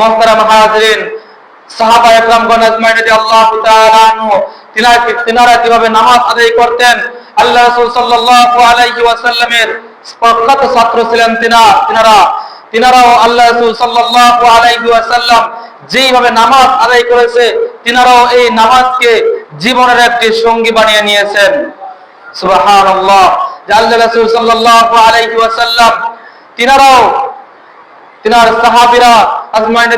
মোহতারাম হাজরিন, সাহাবা তাআলা আনহু, তিনারা কীভাবে নামাজ আদায় করতেন? আল্লাহ রাসূল সাল্লাল্লাহু আলাইহি ওয়াসাল্লামের প্রখ্যাত ছাত্র ছিলেন তিনা তিনারা। তিনারাও আল্লাহ রাসূল সাল্লাল্লাহু আলাইহি ওয়াসাল্লাম যেইভাবে নামাজ আদায় করেছে, তিনারাও এই নামাজকে জীবনের একটি সঙ্গী বানিয়ে নিয়েছেন। সুবহানাল্লাহ। আল্লাহ রাসূল সাল্লাল্লাহু আলাইহি ওয়াসাল্লাম তিনারাও তিনার সাহাবীরা আজমাইন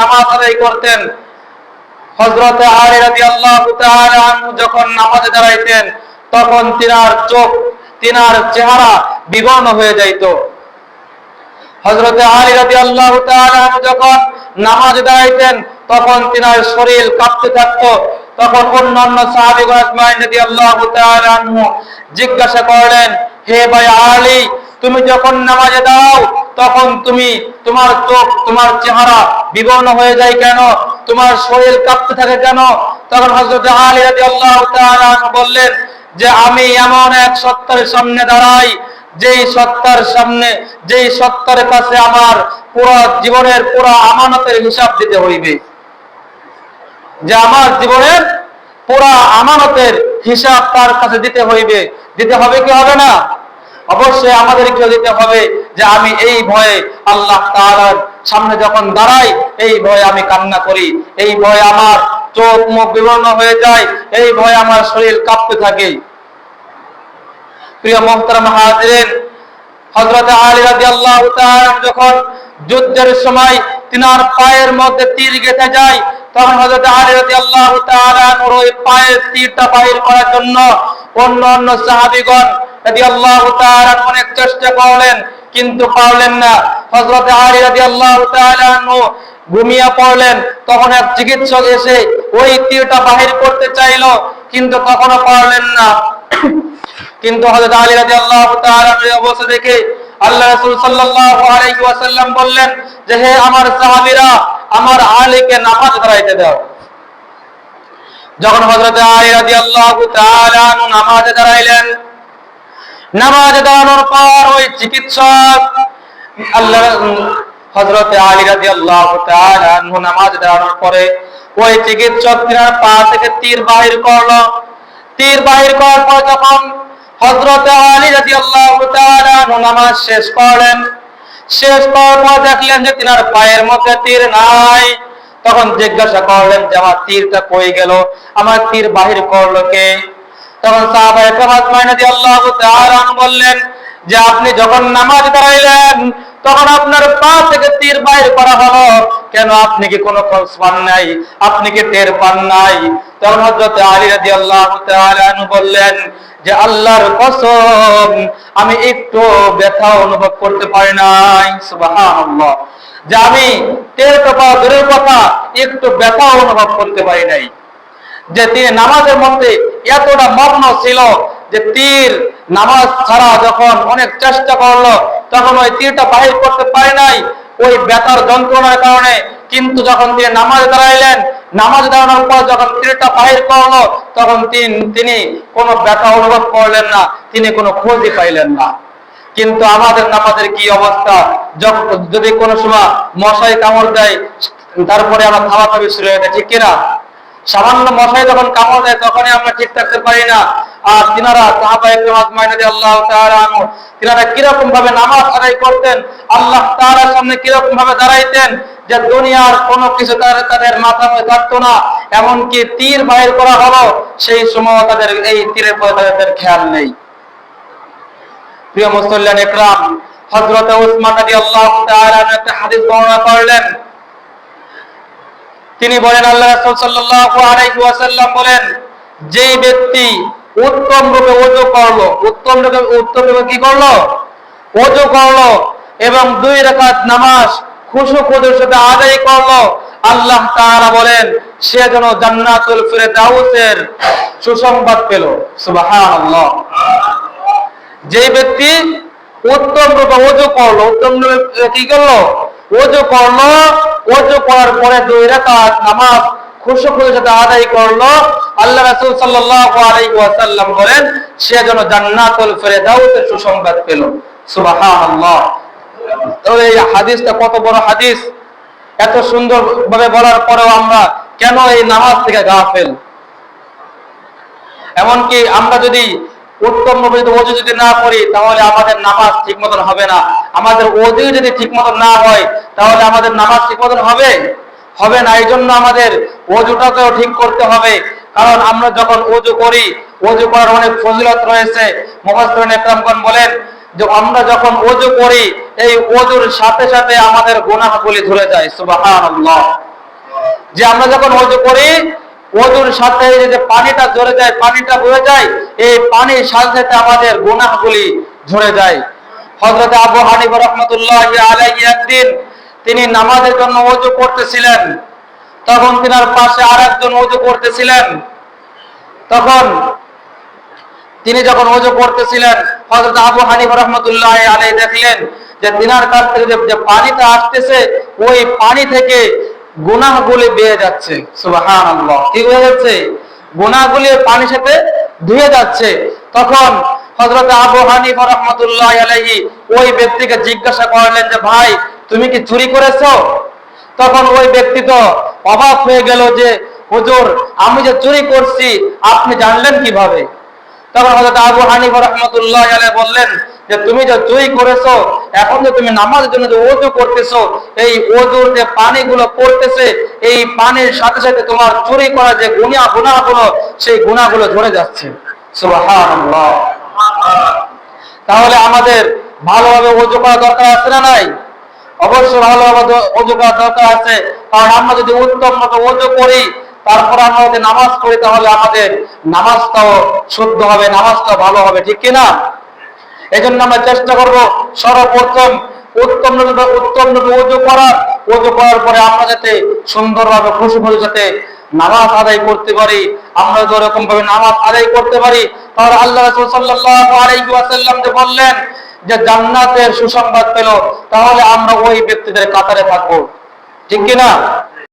নামাজ যখন দাঁড়াইতেন, তখন চেহারা বিবর্ণ হয়ে যখন নামাজে দাঁড়াইতেন, তখন তিনার শরীর কাঁপতে থাকতো। তখন অন্যান্য জিজ্ঞাসা করলেন, হে ভাই আলী, তুমি যখন নামাজে দাও তখন তুমি তোমার চোখ, তোমার চেহারা বিবর্ণ হয়ে যায় কেন? তোমার শরীর কাঁপতে থাকে কেন? তখন হযরত আলী তাআলা বললেন যে আমি এমন এক সত্তার সামনে দাঁড়াই, যেই সত্তার সামনে, যেই সত্তার কাছে আমার পুরো জীবনের পুরো আমানতের হিসাব দিতে হইবে। যে আমার জীবনের পুরা আমানতের হিসাব তার কাছে দিতে হইবে। দিতে হবে কি হবে না? অবশ্যই আমাদেরকেও দিতে হবে যে আমি এই ভয়ে আল্লাহ তাআলার সামনে যখন দাঁড়াই, এই ভয়ে আমি কান্না করি, এই ভয়ে আমার চোখ মুখ বিবর্ণ হয়ে যায়, এই ভয়ে আমার শরীর কাঁপতে থাকে। প্রিয় মোহতারাম হাজিরেন, হযরত আলী রাদিয়াল্লাহু তাআলা যখন যুদ্ধের সময় তিনার পায়ের মধ্যে তীর গেঁথে যায়, তখন হযরত আলী রাদিয়াল্লাহু তাআলা ওই পায়ের তীরটা বাহির করার জন্য অন্য অন্য সাহাবীগণ তাআলা অনেক চেষ্টা করলেন, কিন্তু পারলেন না। হযরত আলী আনহু ঘুমিয়ে পড়লেন। তখন এক চিকিৎসক এসে ওই তীরটা বাহির করতে চাইলো, কিন্তু তখনও পারলেন না। কিন্তু হযরত আলী তাআলার এই অবস্থা দেখে আল্লাহ আলাইহি ওয়াসাল্লাম বললেন যে, হে আমার সাহাবীরা, আমার আলীকে নামাজ ধরাইতে দাও। যখন হযরত আলী তাআলা আনহু নামাজে দাঁড়াইলেন নামাজে দাঁড়ানোর পর ওই চিকিৎসক আল্লাহ, হযরত আলী তাআলা আনহু নামাজে দাঁড়ানোর পরে ওই চিকিৎসক তিনার পা থেকে তীর বাহির করল। তীর বাহির করার পর যখন হযরত আলী তাআলা আনহু নামাজ শেষ করলেন, শেষ করার পর দেখলেন যে তিনার পায়ের মধ্যে তীর নাই। তখন জিজ্ঞাসা করলেন যে, আমার তীরটা কই গেল? আমার তীর বাহির করল কে? তখন সাহাবা একরাম আজমাইন রাদিয়াল্লাহু তাআলা বললেন যে আপনি যখন নামাজ দাঁড়াইলেন তখন আপনার পা থেকে তীর বাইর করা হলো। কেন আপনি কি কোনো খোঁজ পান নাই? আপনি কি টের পান নাই? তখন হযরত আলী তাআলা আনহু বললেন যে আল্লাহর কসম, আমি একটু ব্যথা অনুভব করতে পারি নাই। সুবহানাল্লাহ। যে আমি টের তো পাওয়া দূরের কথা, একটু ব্যথা অনুভব করতে পারি নাই। যে তিনি নামাজের মধ্যে এতটা মগ্ন ছিল যে তীর নামাজ ছাড়া যখন অনেক চেষ্টা করল, তখন ওই তীরটা বাহির করতে পারে নাই। ওই ব্যথার যন্ত্রণার কারণে কিন্তু যখন তিনি নামাজে দাঁড়াইলেন, নামাজ দাঁড়ানোর পর যখন তীরটা বাহির করল, তখন তিনি তিনি কোনো ব্যথা অনুভব করলেন না, তিনি কোনো খোঁজই পাইলেন না। কিন্তু আমাদের নামাজের কি অবস্থা? যদি কোনো সময় মশাই কামড় দেয়, তারপরে আমরা খাওয়া খাবি শুরু হয়ে যায়, ঠিক কিনা? সামান্য মশাই যখন কামড় দেয়, তখনই আমরা ঠিক থাকতে পারি না। আর তিনারা সাহাবা আনহু, তিনারা কীরকম ভাবে নামাজ আদায় করতেন, আল্লাহ তাআলার সামনে কীরকম ভাবে দাঁড়াইতেন যে দুনিয়ার কোনো কিছু তাদের তাদের মাথা মধ্যে থাকতো না। এমনকি তীর বাইর করা হলো, সেই সময় তাদের এই তীরের প্রতি তাদের খেয়াল নেই। প্রিয় মুসল্লান ইকরাম হযরত উসমান রাদিয়াল্লাহু তাআলা একটা হাদিস বর্ণনা করলেন তিনি বলেন, আল্লাহ রাসূল সাল্লাল্লাহু আলাইহি ওয়াসাল্লাম বলেন যে ব্যক্তি উত্তম রূপে ওযু করল, উত্তম রূপে উত্তম রূপে কি করল? ওযু করল এবং দুই রাকাত নামাজ খুশু খুদুর সাথে আদায় করল। আল্লাহ তাআলা বলেন, সে যেন জান্নাতুল ফিরদাউসের সুসংবাদ পেল। সুবহানাল্লাহ। যে ব্যক্তি উত্তম রূপে ওযু করল, উত্তম রূপে কি করল? ওযু করল, ওযু করার পরে দুই রাকাত নামাজ খুশু খুশি সাথে আদায় করল, আল্লাহ রাসূল সাল্লাল্লাহু আলাইহি ওয়াসাল্লাম বলেন, সে যেন জান্নাতুল ফিরদাউসের সুসংবাদ পেল। সুবহানাল্লাহ। তবে এই হাদিসটা কত বড় হাদিস? এত সুন্দর ভাবে বলার পরেও আমরা কেন এই নামাজ থেকে গাফেল এমনকি আমরা যদি উত্তম ভাবে যদি না করি, তাহলে আমাদের নামাজ ঠিক মতন হবে না। আমাদের ওজু যদি ঠিক মতন না হয়, তাহলে আমাদের নামাজ ঠিক মতন হবে? হবে না এই জন্য আমাদের ওজুটাকেও ঠিক করতে হবে। কারণ আমরা যখন ওজু করি, ওযু করার অনেক ফজিলত রয়েছে। মুফাসসিরিন একরামগণ বলেন যে, আমরা যখন ওজু করি, এই ওজুর সাথে সাথে আমাদের গুনাহগুলি ধরে যায়। সুবহানাল্লাহ। যে আমরা যখন ওযু করি ওযুর সাথে যে পানিটা ঝরে যায়, পানিটা বয়ে যায়, এই পানির সাথে সাথে আমাদের গুনাহগুলি ঝরে যায়। হযরত আবু হানিফা রাহমাতুল্লাহি আলাইহি একদিন তিনি নামাজের জন্য ওযু করতেছিলেন। তখন তিনার পাশে আরেকজন ওযু করতেছিলেন। তখন তিনি যখন ওযু করতেছিলেন, হযরত আবু হানিফা রাহমাতুল্লাহি আলাইহি দেখলেন যে তিনার কাছ থেকে যে পানিটা আসতেছে, ওই পানি থেকে গুনাহগুলি বেয়ে যাচ্ছে, সুবহানাল্লাহ। কি হয়ে যাচ্ছে? গুনাহগুলি পানির সাথে ধুয়ে যাচ্ছে। তখন হযরত আবু হানিফা রাহমাতুল্লাহি আলাইহি ওই ব্যক্তিকে জিজ্ঞাসা করলেন যে, ভাই, তুমি কি চুরি করেছ? তখন ওই ব্যক্তি তো অবাক হয়ে গেল যে, হুজুর, আমি যে চুরি করছি, আপনি জানলেন কীভাবে? তখন হযরত আবু হানিফা রাহমাতুল্লাহ আলাইহি বললেন যে, তুমি যে চুরি করেছ, এখন যে তুমি নামাজের জন্য যে ওযু করতেছো, এই ওযুর যে পানিগুলো পড়তেছে, এই পানির সাথে সাথে তোমার চুরি করা যে গুনাহ গুনাহগুলো সেই গুনাহগুলো ঝরে যাচ্ছে। তাহলে আমাদের ভালোভাবে ওযু করা দরকার আছে না নাই? অবশ্যই ভালোভাবে ওযু করা দরকার আছে। কারণ আমরা যদি উত্তম মতো ওযু করি তারপর আমরা যদি নামাজ পড়ি, তাহলে আমাদের নামাজটাও শুদ্ধ হবে, নামাজটাও ভালো হবে, ঠিক কিনা? এই জন্য আমরা চেষ্টা করব সর্বপ্রথম উত্তম উত্তম ওযু করার ওযু করার পরে আমরা যাতে সুন্দরভাবে খুশি খুশি যাতে নামাজ আদায় করতে পারি, আমরা যদি ওরকম ভাবে নামাজ আদায় করতে পারি, তাহলে আল্লাহ রাসূল যে বললেন যে জান্নাতের সুসংবাদ পেল, তাহলে আমরা ওই ব্যক্তিদের কাতারে থাকব। ঠিক কিনা?